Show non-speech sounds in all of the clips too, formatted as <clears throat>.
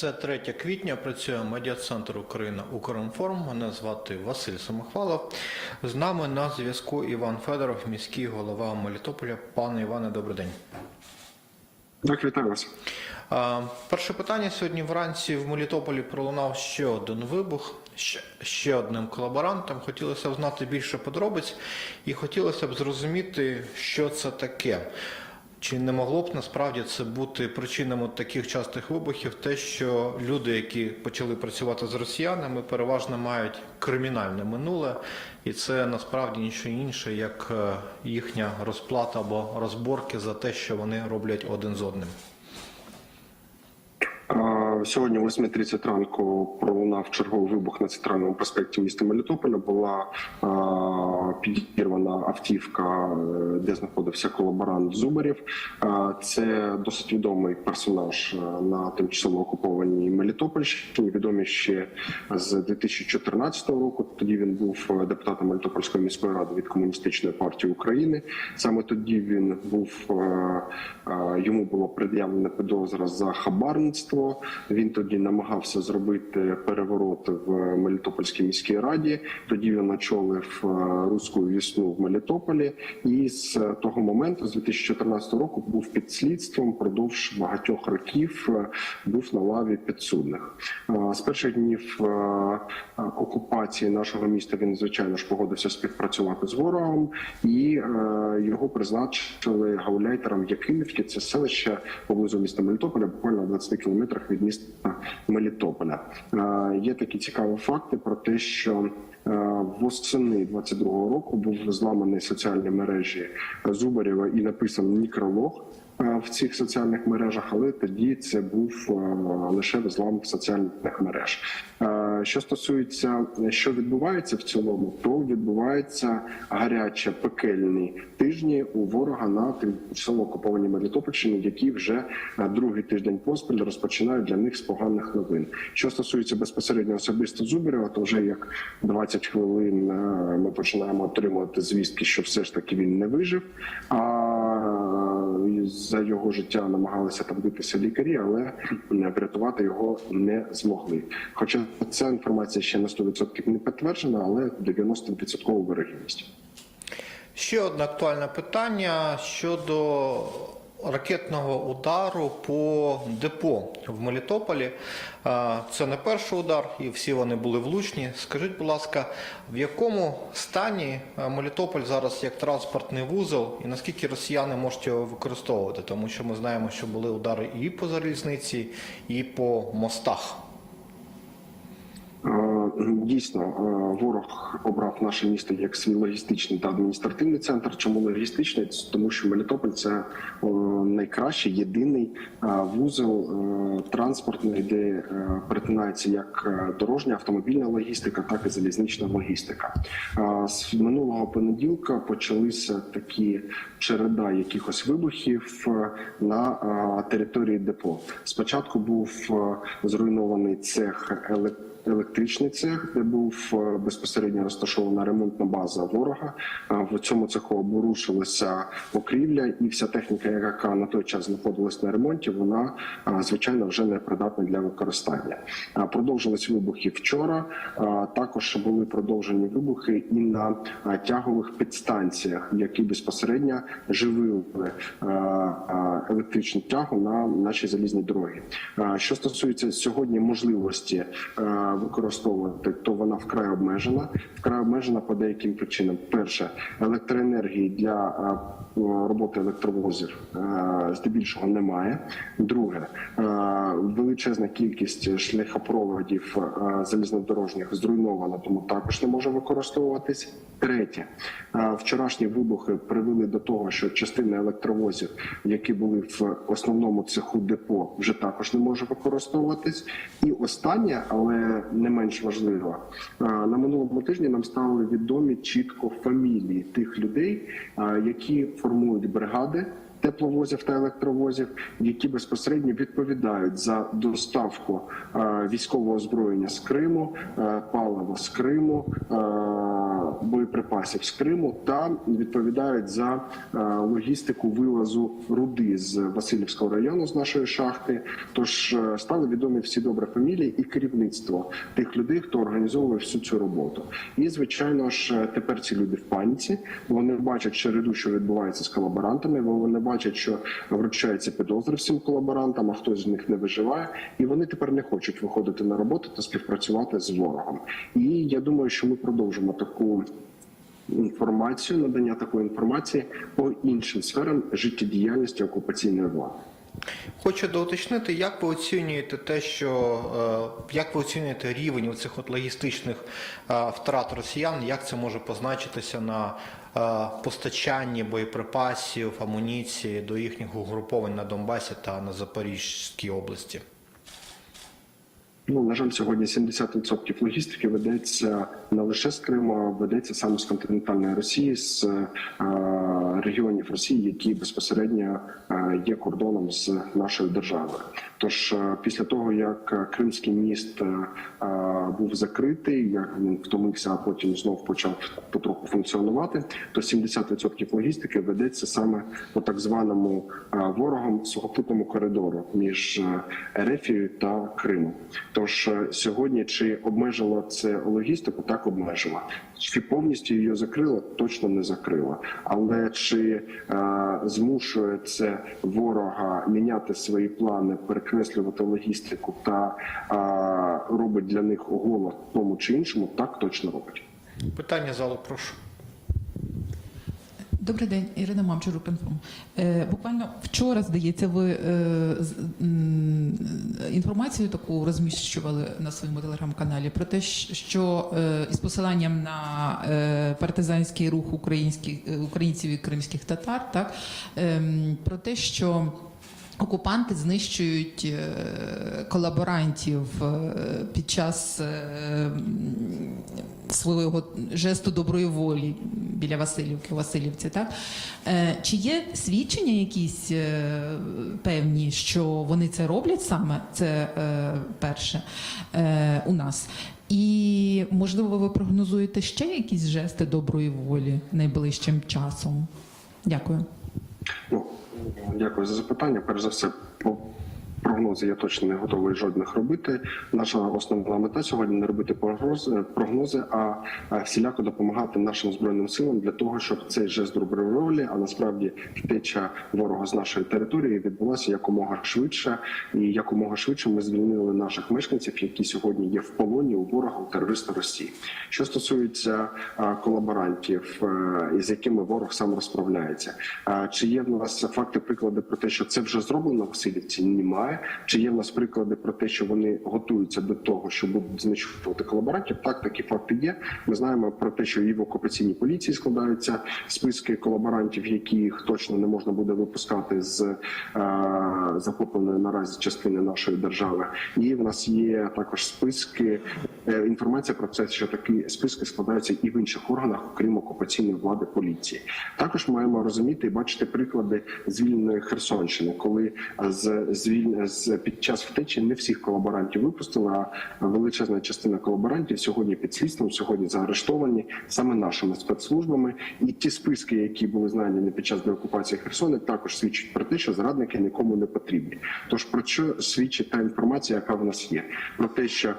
Це 3 квітня. Працює медіа-центр Україна Укрінформ. Мене звати Василь Самохвалов. З нами на зв'язку Іван Федоров, міський голова Мелітополя. Пане Іване, добрий день. Так, вітаю вас. Перше питання сьогодні вранці в Мелітополі пролунав ще один вибух, ще, одним колаборантом. Хотілося б знати більше подробиць і хотілося б зрозуміти, що це таке. Чи не могло б насправді це бути причинами таких частих вибухів, те, що люди, які почали працювати з росіянами, переважно мають кримінальне минуле, і це насправді нічого інше, як е, їхня розплата або розборки за те, що вони роблять один з одним. Сьогодні о 8.30 ранку пролунав черговий вибух на центральному проспекті міста Мелітополя. Була підірвана автівка, е, де знаходився колаборант Зубарів. Це досить відомий персонаж е, на тимчасово окупованій Мелітопольщині. Відомий ще з 2014 року. Тоді він був е, депутатом Мелітопольської міської ради від комуністичної партії України. Саме тоді він був йому було пред'явлено підозра за хабарництво. Він тоді намагався зробити переворот в Мелітопольській міській раді. Тоді він очолив е, руську вісну в Мелітополі, і з того моменту, з 2014 року, був під слідством продовж багатьох років. е, Був на лаві підсудних. Е, З перших днів окупації нашого міста він звичайно ж погодився співпрацювати з ворогом, і його призначили гауляйтером Якимівки. Це селище поблизу міста Мелітополя, буквально на 20 кілометрах від міста Мелітополя. Е, Є такі цікаві факти про те, що е, восени 22-го року був зламаний соціальні мережі Зубарєва і написаний нікролог е, в цих соціальних мережах, але тоді це був лише злам соціальних мереж. Що стосується, що відбувається в цілому, то відбувається гаряче пекельні тижні у ворога на тимчасово окупованій Мелітопольщині, які вже е, другий тиждень поспіль розпочинають для них з поганих новин. Що стосується безпосередньо особисто Зубарєва, то вже як 20 хвилин е, ми починаємо отримувати звістки, що все ж таки він не вижив. А за його життя намагалися там битися лікарі, але <clears throat> врятувати його не змогли. Хоча ця інформація ще на 100% не підтверджена, але 90% вирогідність. Ще одне актуальне питання щодо ракетного удару по депо в Мелітополі. Це не перший удар, і всі вони були влучні. Скажіть, будь ласка, в якому стані Мелітополь зараз як транспортний вузол, і наскільки росіяни можуть його використовувати? Тому що ми знаємо, що були удари і по залізниці, і по мостах. Дійсно, е, ворог обрав наше місто як свій логістичний та адміністративний центр. Чому логістичний? Тому що Мелітополь це е, найкращий єдиний е, вузол транспортний, де перетинається як дорожня автомобільна логістика, так і залізнична логістика. З минулого понеділка почалися такі череда якихось вибухів на території депо. Спочатку був зруйнований цех електро електричний цех, де був е, безпосередньо розташована ремонтна база ворога. Е, В цьому цеху обрушилася покрівля, і вся техніка, яка на той час знаходилась на ремонті, вона е, звичайно вже не придатна для використання. Продовжились вибухи вчора. Також були продовжені вибухи і на тягових підстанціях, які безпосередньо живили електричну тягу на наші залізні дороги. Що стосується сьогодні можливості використовувати, то вона вкрай обмежена. Вкрай обмежена по деяким причинам. Перше, електроенергії для е, роботи електровозів е, здебільшого немає. Друге, е, величезна кількість шляхопроводів залізнодорожніх зруйнована, тому також не може використовуватись. Третє, вчорашні вибухи привели до того, що частина електровозів, які були в основному цеху депо, вже також не може використовуватись. І останнє, але не менш важливо, е, на минулому тижні нам стали відомі чітко фамілії тих людей, які формують бригади. Тепловозів та електровозів, які безпосередньо відповідають за доставку військового озброєння з Криму, палива з Криму, боєприпасів з Криму та відповідають за е, логістику вивозу руди з Васильівського району з нашої шахти. Тож е, стали відомі всі добре фамілії і керівництво тих людей, хто організовує всю цю роботу. І звичайно ж, е, тепер ці люди в паніці. Вони бачать череду, що відбувається з колаборантами. Вони бачать, що вручаються підозри всім колаборантам, а хтось з них не виживає, і вони тепер не хочуть виходити на роботу та співпрацювати з ворогом. І я думаю, що ми продовжимо таку. Інформацію надання такої інформації по іншим сферам життєдіяльності окупаційної влади. Хочу доуточнити, як ви оцінюєте те, що е, як ви оцінюєте рівень цих от логістичних е, втрат росіян, як це може позначитися на е, постачанні боєприпасів, амуніції до їхніх угруповань на Донбасі та на Запорізькій області? Ну на жаль, сьогодні 70% логістики ведеться не лише з Криму, а ведеться саме з континентальної Росії, з е, регіонів Росії, які безпосередньо е, є кордоном з нашою державою. Тож е, після того як Кримський міст був закритий, як він втомився, а потім знов почав потроху функціонувати, то 70% логістики ведеться саме по так званому ворогом сухопутному коридору між Ерефією та Кримом. Тож сьогодні чи обмежило це логістику? Так обмежило. Чи повністю її закрило? Точно не закрило. Але чи е, змушує це ворога міняти свої плани, перекреслювати логістику та е, робить для них голод тому чи іншому? Так точно робить. Питання залу, прошу. Добрий день, Ірина Мамчур, Укрінформ. Е, буквально вчора, здається, ви е, інформацію таку розміщували на своєму телеграм-каналі про те, що е, із посиланням на е, партизанський рух українських е, українців і кримських татар, так е, про те, що Окупанти знищують е, колаборантів е, під час е, свого жесту доброї волі біля Васильівки, Васильівці. Так? Чи є свідчення якісь певні, що вони це роблять саме? Це перше у нас. І можливо, ви прогнозуєте ще якісь жести доброї волі найближчим часом? Дякую. Ну, дякую за запитання. Перш за все, по прогнози я точно не готовий жодних робити. Наша основна мета сьогодні не робити прогнози, прогнози, а всіляко допомагати нашим збройним силам для того, щоб цей жест доброї волі, а насправді втеча ворога з нашої території відбулася якомога швидше, і якомога швидше ми звільнили наших мешканців, які сьогодні є в полоні у ворога у терориста Росії. Що стосується колаборантів, е, із якими ворог сам розправляється, чи є в нас факти, приклади про те, що це вже зроблено в Васильівці? Немає. Чи є в нас приклади про те, що вони готуються до того, що будуть знищувати колаборантів? Так, такі факти є. Ми знаємо про те, що і в окупаційній поліції складаються списки колаборантів, яких точно не можна буде випускати з е, захопленої наразі частини нашої держави. І в нас є також списки. е, Інформація про це, що такі списки складаються і в інших органах, окрім окупаційної влади поліції. Також маємо розуміти і бачити приклади звільненої Херсонщини, коли з звіль з під час втечі не всіх колаборантів випустили, а величезна частина колаборантів сьогодні під слідством, сьогодні заарештовані саме нашими спецслужбами. І ті списки, які були знайдені під час деокупації Херсони, також свідчать про те, що зрадники нікому не потрібні. Тож про що свідчить та інформація, яка в нас є, про те, що е,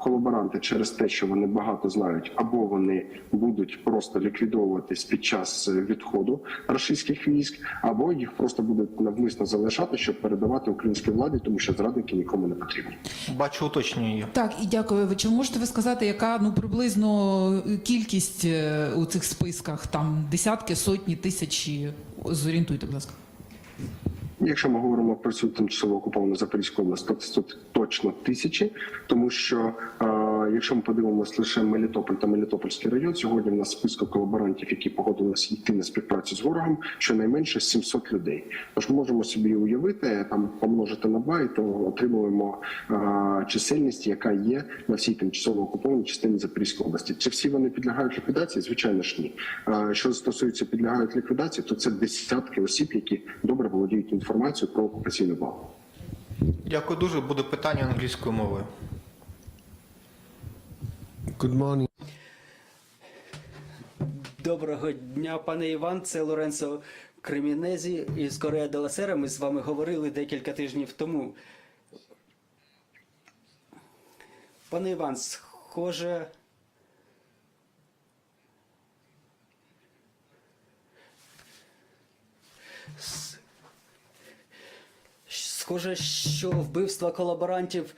колаборанти через те, що вони багато знають, або вони будуть просто ліквідовуватись під час е, відходу російських військ, або їх просто будуть навмисно залишати, щоб передавати українській владі, тому що зрадники нікому не потрібні. Бачу уточнення. Так, і дякую. Ви Чи можете ви сказати, яка ну приблизно кількість е, у цих списках? Там десятки, сотні, тисячі? Зорієнтуйте, будь ласка. Якщо ми говоримо про цю тимчасово окуповану Запорізьку область, то це точно тисячі, тому що е, якщо ми подивимося лише Мелітополь та Мелітопольський район, сьогодні в нас списку колаборантів, які погодилися йти на співпрацю з ворогом, щонайменше 700 людей. Тож ми можемо собі уявити, там помножити на бай, то отримуємо чисельність, яка є на всій тимчасово окупованій частині Запорізької області. Чи всі вони підлягають ліквідації? Звичайно ж ні. Що стосується підлягають ліквідації, то це десятки осіб, які добре володіють інформацією про окупаційну владу. Дякую дуже. Буде питання англійською мовою. Good morning. Доброго дня, пане Іван. Це Лоренцо Кремінезі із Корея де ла Сера. Ми з вами говорили декілька тижнів тому. Пане Іван, схоже. Схоже, що вбивства колаборантів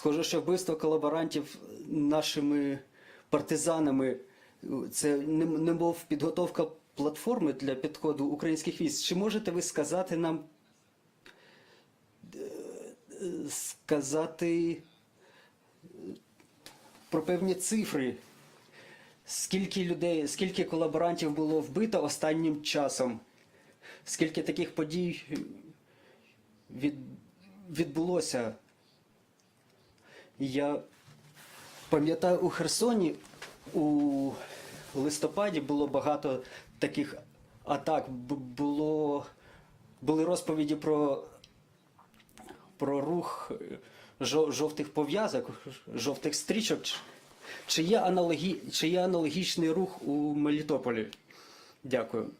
Схоже, що вбивство колаборантів нашими партизанами це не, не мов підготовка платформи для підходу українських військ. Чи можете ви сказати нам е, сказати е, про певні цифри? Скільки людей, скільки колаборантів було вбито останнім часом? Скільки таких подій від, відбулося? Я пам'ятаю, у Херсоні у листопаді було багато таких атак. Було, були розповіді про, про рух е, жовтих пов'язок, жовтих стрічок. Чи- є, аналогі, чи є аналогічний рух у Мелітополі? Дякую.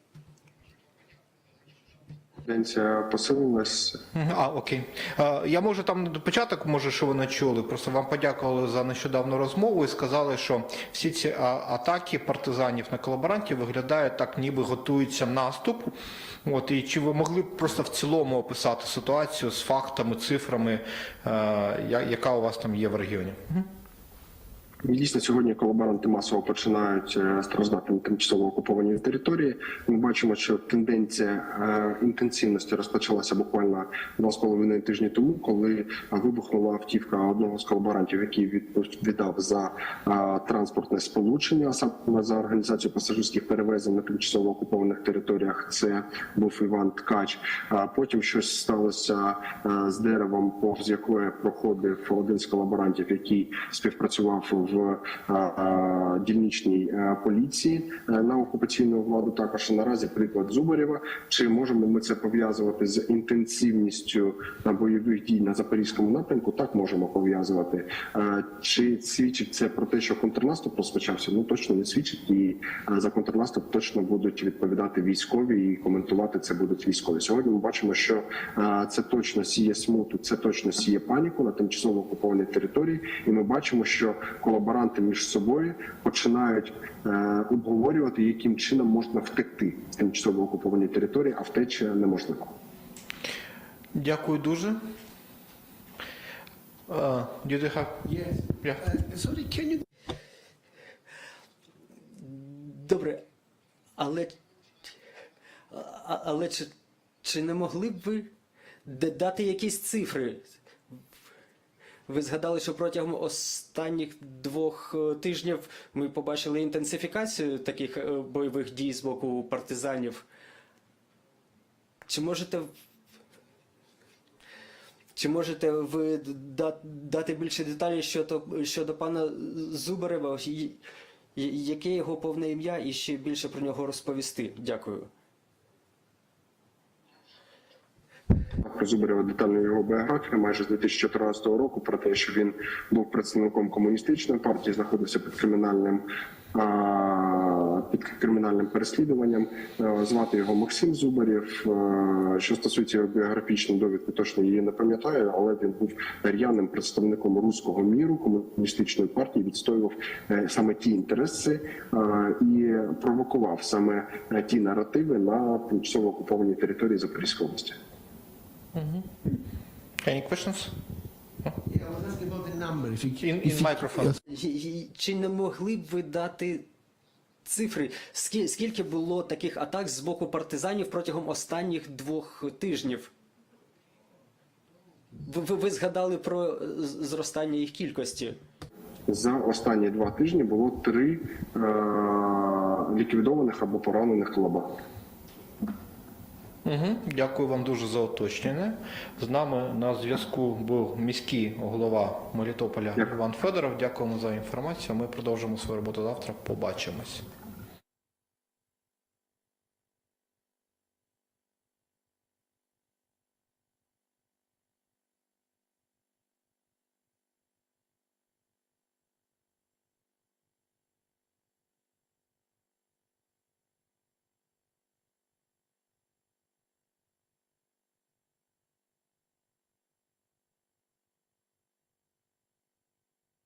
Тенденція посилилась. А, окей. Я можу там на початок, може, що ви не чули. Просто вам подякували за нещодавну розмову і сказали, що всі ці атаки партизанів на колаборантів виглядають так, ніби готується наступ. От і чи ви могли б просто в цілому описати ситуацію з фактами, цифрами, е, яка у вас там є в регіоні? Дійсно, сьогодні колаборанти масово починають е, страждати на тимчасово окупованій території. Ми бачимо, що тенденція е, інтенсивності розпочалася буквально два з половиною тижні тому, коли вибухнула автівка одного з колаборантів, який відповідав за е, транспортне сполучення, а саме за організацію пасажирських перевезень на тимчасово окупованих територіях. Це був Іван Ткач. Потім щось сталося з деревом, повз якої проходив один з колаборантів, який співпрацював в е, е, дільничній е, поліції на окупаційну владу. Також наразі приклад Зубарєва. Чи можемо ми це пов'язувати з інтенсивністю бойових дій на запорізькому напрямку? Так можемо пов'язувати. Чи свідчить це про те, що контрнаступ розпочався? Ну точно не свідчить, і за контрнаступ точно будуть відповідати військові і коментувати це будуть військові. Сьогодні ми бачимо, що це точно сіє смуту, це точно сіє паніку на тимчасово окупованій території, і ми бачимо, що колаборанти між собою починають е, обговорювати, яким чином можна втекти з тимчасово окупованої території, а втеча неможлива. Дякую дуже. Do you have... Yes. Yeah. Uh, sorry, can you Добре, але, але чи, чи не могли б ви д- дати якісь цифри? Ви згадали, що протягом останніх двох е, тижнів ми побачили інтенсифікацію таких е, бойових дій з боку партизанів. Чи можете чи можете ви дати більше деталей щодо, щодо пана Зубарева? Яке його повне ім'я і ще більше про нього розповісти? Дякую. Зубарєва детальна його біографія майже з 2014 року про те, що він був представником комуністичної партії, знаходився під кримінальним під кримінальним переслідуванням. Е, Звати його Максим Зубарєв. Е, Що стосується його біографічної довідки, точно її не пам'ятаю, але він був р'яним представником руського міру комуністичної партії, відстоював е, саме ті інтереси і провокував саме ті наративи на тимчасово окупованій території Запорізької області. Any questions? Yeah, I was asking about the number. If you, In, in if microphone. Чи не могли б ви дати цифри? Скільки було таких атак з боку партизанів протягом останніх двох тижнів? Ви, ви, згадали про е, зростання їх кількості. За останні два тижні було три е- ліквідованих або поранених колаборантів. Угу. Дякую вам дуже за уточнення. З нами на зв'язку був міський голова Мелітополя. Іван Федоров. Дякуємо за інформацію. Ми продовжимо свою роботу завтра. Побачимось.